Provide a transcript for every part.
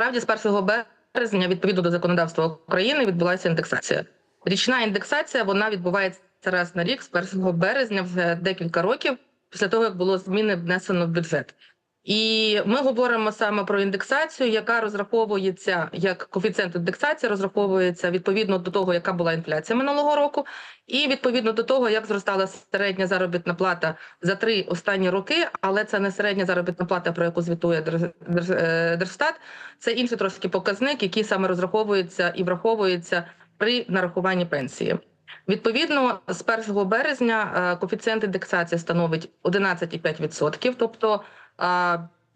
Насправді, з 1 березня, відповідно до законодавства України, відбулася індексація. Річна індексація вона відбувається раз на рік, з 1 березня, вже декілька років після того, як було зміни внесено в бюджет. І ми говоримо саме про індексацію, яка розраховується як коефіцієнт індексації, розраховується відповідно до того, яка була інфляція минулого року, і відповідно до того, як зростала середня заробітна плата за три останні роки. Але це не середня заробітна плата, про яку звітує е, Держстат. Це інший трошки показник, який саме розраховується і враховується при нарахуванні пенсії. Відповідно, з 1 березня е, коефіцієнт індексації становить 11,5%, тобто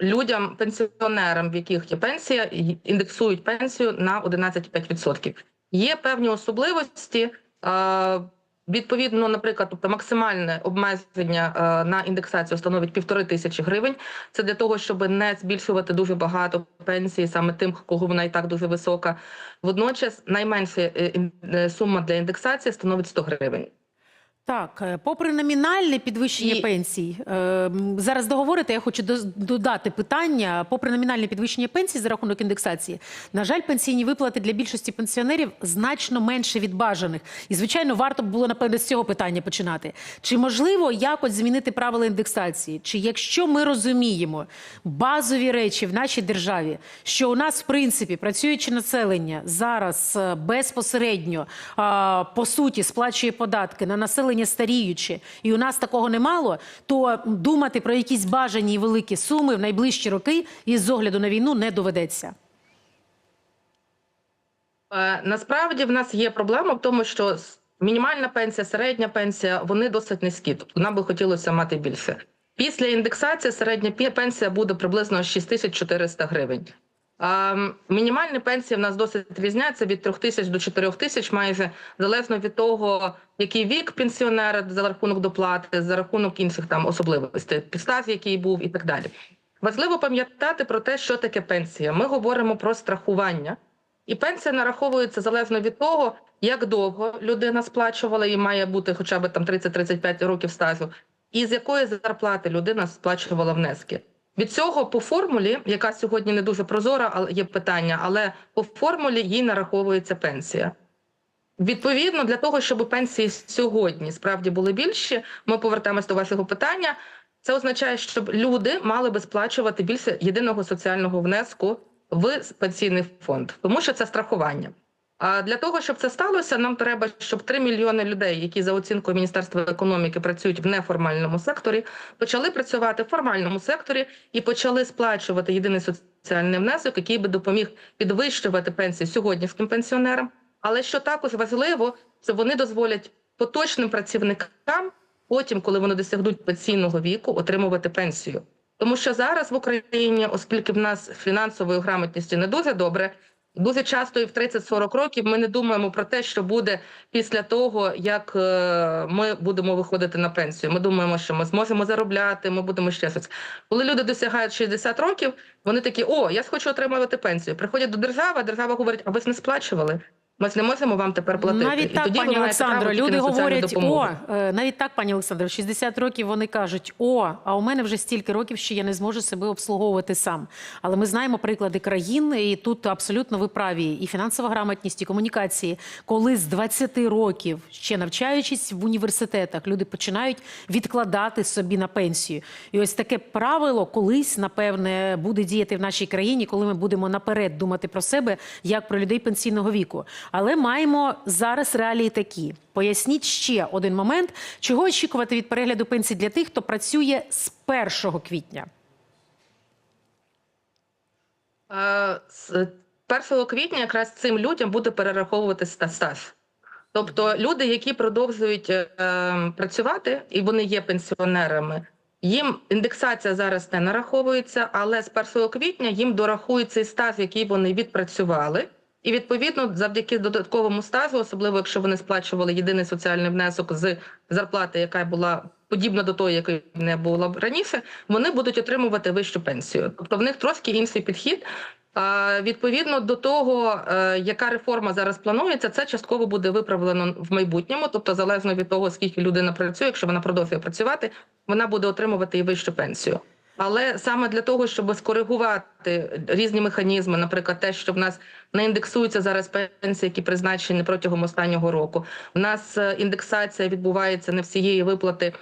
людям, пенсіонерам, в яких є пенсія, індексують пенсію на 11,5%. Є певні особливості. Відповідно, наприклад, тобто максимальне обмеження на індексацію становить півтори тисячі гривень. Це для того, щоб не збільшувати дуже багато пенсії, саме тим, кого вона і так дуже висока. Водночас найменша е, е, сума для індексації становить 100 гривень. Так, е, попри номінальне підвищення І- пенсій, е, зараз договорите, я хочу додати питання. Попри номінальне підвищення пенсій за рахунок індексації, на жаль, пенсійні виплати для більшості пенсіонерів значно менше від бажаних. І, звичайно, варто б було напевно з цього питання починати. Чи можливо якось змінити правила індексації? Чи якщо ми розуміємо базові речі в нашій державі, що у нас в принципі працюючи населення зараз е, безпосередньо по суті сплачує податки на населення старіючи, і у нас такого немало, то думати про якісь бажані і великі суми в найближчі роки із огляду на війну не доведеться. Е, Насправді в нас є проблема в тому, що мінімальна пенсія, середня пенсія вони досить низькі. Тобто нам би хотілося мати більше. Після індексації середня пенсія буде приблизно 6400 гривень. Мінімальні пенсії в нас досить різняться від 3 тисяч до 4 тисяч, майже залежно від того, який вік пенсіонера за рахунок доплати, за рахунок інших там особливостей, підстав, який був, і так далі. Важливо пам'ятати про те, що таке пенсія. Ми говоримо про страхування. І пенсія нараховується залежно від того, як довго людина сплачувала, і має бути хоча б там 30-35 років стажу, і з якої зарплати людина сплачувала внески. Від цього по формулі, яка сьогодні не дуже прозора, але є питання, але по формулі їй нараховується пенсія. Відповідно, для того, щоб пенсії сьогодні справді були більші, ми повертаємось до вашого питання. Це означає, щоб люди мали би сплачувати більше єдиного соціального внеску в пенсійний фонд, тому що це страхування. А для того, щоб це сталося, нам треба, щоб 3 мільйони людей, які за оцінкою Міністерства економіки працюють в неформальному секторі, почали працювати в формальному секторі і почали сплачувати єдиний соціальний внесок, який би допоміг підвищувати пенсії сьогоднішнім пенсіонерам. Але що також важливо, це вони дозволять поточним працівникам, потім, коли вони досягнуть пенсійного віку, отримувати пенсію. Тому що зараз в Україні, оскільки в нас фінансовою грамотністю не дуже добре, дуже часто і в 30-40 років ми не думаємо про те, що буде після того, як е, ми будемо виходити на пенсію. Ми думаємо, що ми зможемо заробляти, ми будемо ще щось. Коли люди досягають 60 років, вони такі: о, я хочу отримувати пенсію. Приходять до держави, держава говорить: а ви ж не сплачували. Ми не можемо вам тепер платити. Навіть І так, тоді пані Олександро, люди говорять, допомогу. о, е, навіть так, пані Олександро, в 60 років вони кажуть, о, а у мене вже стільки років, що я не зможу себе обслуговувати сам. Але ми знаємо приклади країн, і тут абсолютно ви праві, і фінансова грамотність, і комунікації, коли з 20 років, ще навчаючись в університетах, люди починають відкладати собі на пенсію. І ось таке правило колись, напевне, буде діяти в нашій країні, коли ми будемо наперед думати про себе як про людей пенсійного віку. Але маємо зараз реалії такі. Поясніть ще один момент, чого очікувати від перегляду пенсій для тих, хто працює з 1 квітня. Е, з 1 квітня якраз цим людям буде перераховувати ста- стаж. Тобто люди, які продовжують е, працювати і вони є пенсіонерами, їм індексація зараз не нараховується, але з 1 квітня їм дорахують цей стаж, який вони відпрацювали. І відповідно, завдяки додатковому стажу, особливо якщо вони сплачували єдиний соціальний внесок з зарплати, яка була подібна до тої, якої не було раніше, вони будуть отримувати вищу пенсію. Тобто в них трошки інший підхід. А, Відповідно до того, е, яка реформа зараз планується, це частково буде виправлено в майбутньому. Тобто, залежно від того, скільки людина працює, якщо вона продовжує працювати, вона буде отримувати і вищу пенсію. Але саме для того, щоб скоригувати різні механізми, наприклад, те, що в нас не індексуються зараз пенсії, які призначені протягом останнього року. У нас е, індексація відбувається не всієї виплати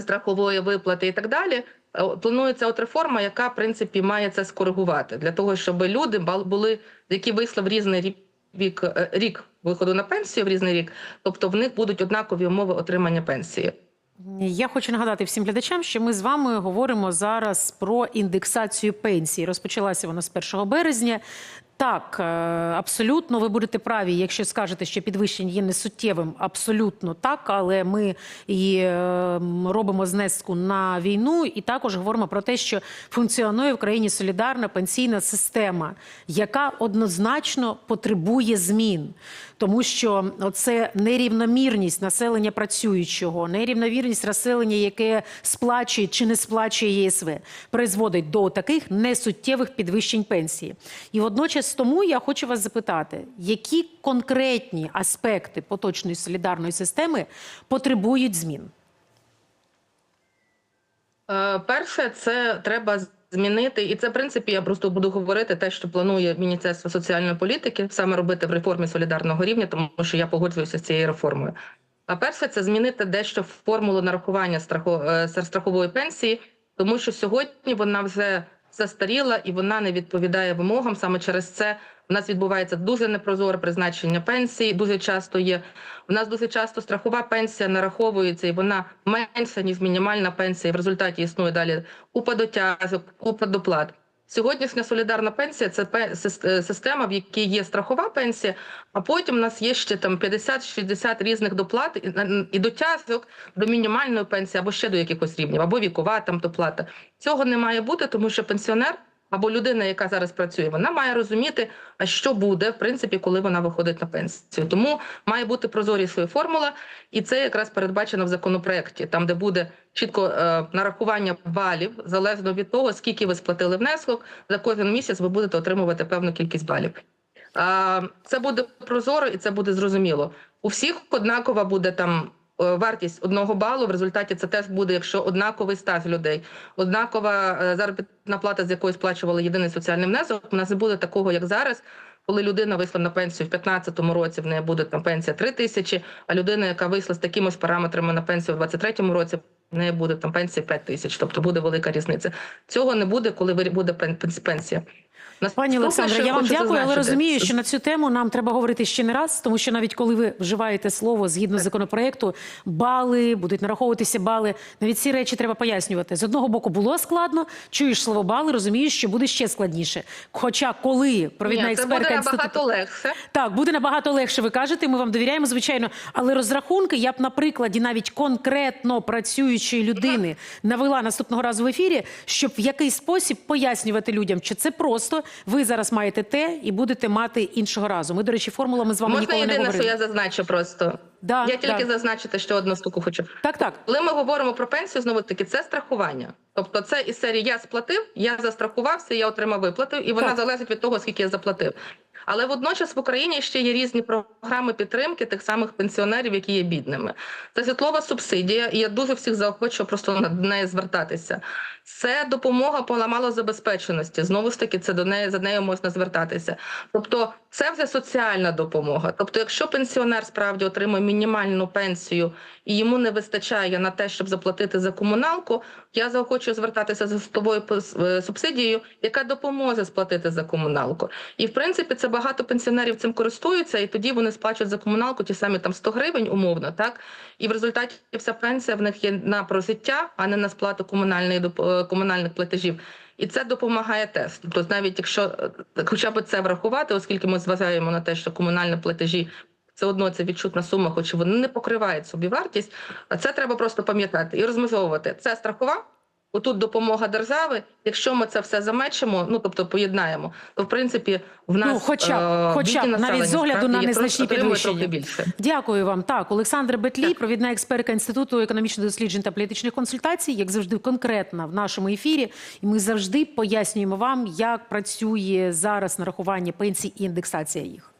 страхової виплати і так далі. Е, Планується от реформа, яка в принципі має це скоригувати для того, щоб люди були, які вийшли в різний рік е, рік виходу на пенсію в різний рік, тобто в них будуть однакові умови отримання пенсії. Я хочу нагадати всім глядачам, що ми з вами говоримо зараз про індексацію пенсій. Розпочалася вона з 1 березня. Так, е, абсолютно, ви будете праві, якщо скажете, що підвищення є несуттєвим, абсолютно так, але ми і е, робимо знеску на війну, і також говоримо про те, що функціонує в країні солідарна пенсійна система, яка однозначно потребує змін. Тому що це нерівномірність населення працюючого, нерівномірність населення, яке сплачує чи не сплачує ЄСВ, призводить до таких несуттєвих підвищень пенсії. І водночас тому я хочу вас запитати, які конкретні аспекти поточної солідарної системи потребують змін? Е, Перше, це треба змінити, і це в принципі я просто буду говорити те, що планує Міністерство соціальної політики, саме робити в реформі солідарного рівня, тому що я погоджуюся з цією реформою. А перше, це змінити дещо формулу нарахування е, страхової пенсії, тому що сьогодні вона вже застаріла і вона не відповідає вимогам. Саме через це в нас відбувається дуже непрозоре призначення пенсії. Дуже часто є У нас дуже часто страхова пенсія нараховується, і вона менша ніж мінімальна пенсія. В результаті існує далі купа дотяжок, купа доплат. Сьогоднішня солідарна пенсія це е, система, в якій є страхова пенсія, а потім у нас є ще там 50-60 різних доплат і, дотязок до мінімальної пенсії або ще до якихось рівнів, або вікова там доплата. Цього не має бути, тому що пенсіонер або людина, яка зараз працює, вона має розуміти, а що буде в принципі, коли вона виходить на пенсію. Тому має бути прозорішою формула, і це якраз передбачено в законопроекті, там де буде чітко е, нарахування балів залежно від того, скільки ви сплатили внесок. За кожен місяць ви будете отримувати певну кількість балів. А, Це буде прозоро і це буде зрозуміло. У всіх однакова буде там е, вартість одного балу. В результаті це теж буде, якщо однаковий стаж людей, однакова е, заробітна плата, з якої сплачували єдиний соціальний внесок. У нас не буде такого, як зараз. Коли людина вийшла на пенсію в 2015 році, в неї буде там пенсія 3 тисячі, а людина, яка вийшла з такими ж параметрами на пенсію в 2023 році, в неї буде там пенсія 5 тисяч. Тобто буде велика різниця. Цього не буде, коли буде пен- пенс- пенсія. Пані Наступне, Олександре, я вам дякую, але розумію, що на цю тему нам треба говорити ще не раз, тому що навіть коли ви вживаєте слово згідно законопроекту, бали будуть нараховуватися бали. Навіть ці речі треба пояснювати. З одного боку було складно, чуєш слово бали, розумієш, що буде ще складніше. Хоча коли провідна Ні, це буде набагато легше. так, буде набагато легше. Ви кажете. Ми вам довіряємо, звичайно. Але розрахунки я б на прикладі навіть конкретно працюючої людини навела наступного разу в ефірі, щоб в якийсь спосіб пояснювати людям, що це просто ви зараз маєте те і будете мати іншого разу. Ми, до речі, формулами з вами Можна ніколи не єдине, що я зазначу просто. Да, я тільки да. зазначити, що одну штуку хочу. Так, так. Коли ми говоримо про пенсію, знову таки це страхування. Тобто, це із серії я сплатив, я застрахувався, я отримав виплату, і вона Так. залежить від того, скільки я заплатив. Але водночас в Україні ще є різні програми підтримки тих самих пенсіонерів, які є бідними. Це житлова субсидія, і я дуже всіх заохочу просто на неї звертатися. Це допомога по малозабезпеченості. Знову ж таки, це до неї за нею можна звертатися. Тобто, це вже соціальна допомога. Тобто, якщо пенсіонер справді отримує мінімальну пенсію і йому не вистачає на те, щоб заплатити за комуналку, я заохочу звертатися за пос- е, субсидією, яка допоможе сплатити за комуналку. І в принципі, це багато пенсіонерів цим користуються, і тоді вони сплачують за комуналку ті самі там 100 гривень, умовно, так і в результаті вся пенсія в них є на прожиття, а не на сплату комунальної е, комунальних платежів. І це допомагає теж. Тобто, навіть якщо е, хоча б це врахувати, оскільки ми зважаємо на те, що комунальні платежі все одно це відчутна сума, хоч вони не покривають собі вартість. А це треба просто пам'ятати і розмежовувати. Це страхова. Отут допомога держави. Якщо ми це все замечимо, ну тобто поєднаємо, то в принципі в нас Ну, хоча е, хоча навіть з огляду на незначні підвищення. більше. Дякую вам. Так, Олександр Бетлі, Так. провідна експертка Інституту економічних досліджень та політичних консультацій, як завжди, конкретна в нашому ефірі. І ми завжди пояснюємо вам, як працює зараз нарахування пенсій і індексація їх.